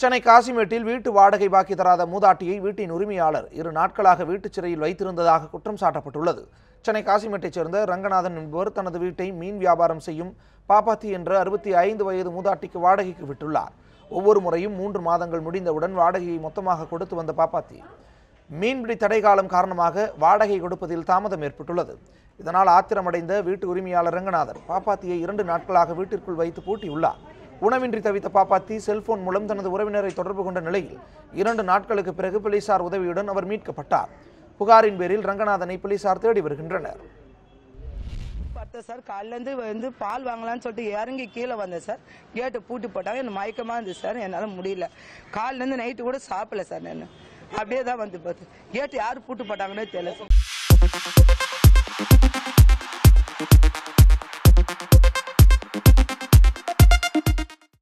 சென்னை காசிமேட்டில் வீட்டு வாடகை பாக்கி தராத மூதாட்டியை வீட்டின் உரிமையாளர் இரு நாட்களாக வீட்டுச் சிறையில் வைத்திருந்ததாக குற்றம் சாட்டப்பட்டுள்ளது. சென்னை காசிமேட்டைச் சேர்ந்த ரங்கநாதன் என்பவர் தனது வீட்டை மீன் வியாபாரம் செய்யும் பாப்பாத்தி என்ற அறுபத்தி ஐந்து வயது மூதாட்டிக்கு வாடகைக்கு விட்டுள்ளார். ஒவ்வொரு முறையும் மூன்று மாதங்கள் முடிந்தவுடன் வாடகையை மொத்தமாக கொடுத்து வந்த பாப்பாத்தி. மீன்பிடி தடை காலம் காரணமாக வாடகை கொடுப்பதில் தாமதம் ஏற்பட்டுள்ளது. இதனால் ஆத்திரமடைந்த வீட்டு உரிமையாளர் ரங்கநாதன் பாப்பாத்தியை இரண்டு நாட்களாக வீட்டிற்குள் வைத்து பூட்டியுள்ளார். உணவின்றி தவித்த பாப்பாத்தி செல்போன் மூலம் தனது உறவினரை தொடர்பு கொண்ட நிலையில் இரண்டு நாட்களுக்கு பிறகு போலீசார் உதவியுடன் அவர் மீட்கப்பட்டார். புகாரின் பேரில் ரங்கநாதனை போலீசார் தேடி வருகின்றனர். பார்த்தேன் சார் காலிலேருந்து வந்து பால் வாங்கலாம்னு சொல்லிட்டு இறங்கி கீழே வந்தேன் சார். கேட்டு பூட்டி போட்டாங்க எனக்கு மயக்கமாக இருந்துச்சு சார் என்னால் முடியல. காலிலேருந்து நைட்டு கூட சாப்பிடல சார் நான். அப்படியே தான் வந்து பார்த்து கேட்டு யார் பூட்டு போட்டாங்கன்னே தெரியல